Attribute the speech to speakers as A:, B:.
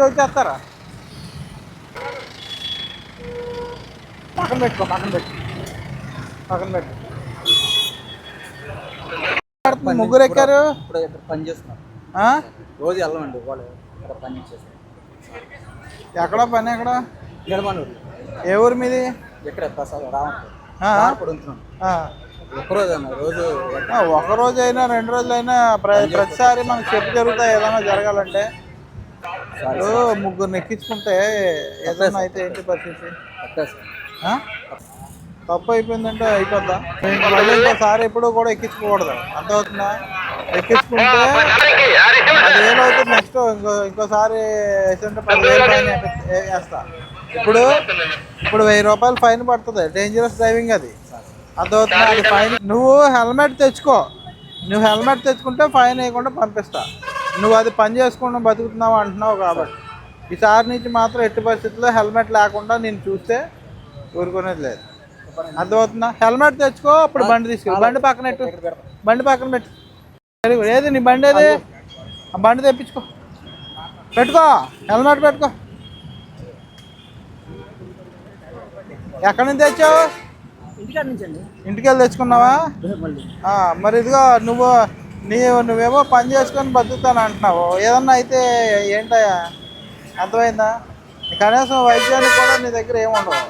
A: వచ్చేస్తారా పక్కన పెట్టుకో పక్కన పెట్టు. పక్కన పెట్టు. ముగ్గురు ఎక్కారు?
B: ఇప్పుడు ఇక్కడ పని చేస్తున్నాం
A: ఆ?
B: రోజు వెళ్ళమండి వాళ్ళు ఇక్కడ పని చేస్తారు
A: ఎక్కడ పని ఎక్కడ?
B: నిడమనూరు
A: ఏ ఊరు మీది?
B: ఇక్కడ ప్రసాద్ రావట్లేదు. ఉంటున్నాం
A: ఆ.
B: ఒక్కరోజు అన్న రోజు
A: ఆ, ఒక రోజు అయినా రెండు రోజులు అయినా ప్ర- ప్రతిసారి మనకు చెప్పు జరుగుతాయి ఏదైనా జరగాలంటే. ఇప్పుడు ముగ్గురు ఎక్కించుకుంటే ఏదైనా అయితే ఏంటి పరిస్థితి? తప్పు అయిపోయిందంటే అయిపోద్దా? మళ్ళీ ఇంకోసారి ఎప్పుడు కూడా ఎక్కించుకోకూడదు. అర్థమవుతుందా? ఎక్కించుకుంటే అది ఏమవుతుంది నెక్స్ట్? ఇంకో ఇంకోసారి వేసింటే పదివేలు ఫైన్ వేపి- వేస్తా. ఇప్పుడు ఇప్పుడు వెయ్యి రూపాయలు ఫైన్ పడుతుంది. డేంజరస్ డ్రైవింగ్ అది. అర్థమవుతుందా? అది ఫైన్. నువ్వు హెల్మెట్ తెచ్చుకో. నువ్వు హెల్మెట్ తెచ్చుకుంటే ఫైన్ వేయకుండా పంపిస్తా. నువ్వు అది పని చేసుకుండా బతుకుతున్నావు అంటున్నావు కాబట్టి. ఈసారి నుంచి మాత్రం ఎట్టి పరిస్థితుల్లో హెల్మెట్ లేకుండా నేను చూస్తే ఊరుకునేది లేదు. అర్థమవుతుందా? హెల్మెట్ తెచ్చుకో అప్పుడు బండి తీసుకెళ్ళి బండి పక్కన పెట్టు. బండి పక్కన పెట్టు. వెరీ గుడ్ ఏది నీ బండి ఏది? ఆ బండి తెప్పించుకో. పెట్టుకో హెల్మెట్ పెట్టుకో. ఎక్కడి నుంచి తెచ్చావు? ఇంటికి వెళ్ళి తెచ్చుకున్నావా? మరి ఇదిగో నువ్వు నీవు నువ్వేమో పని చేసుకొని బతుకుతాను అంటున్నావు. ఏదన్నా అయితే ఏంటయ్యా? అర్థమైందా? కనీసం వైద్యానికి కూడా నీ దగ్గర ఏముండవు.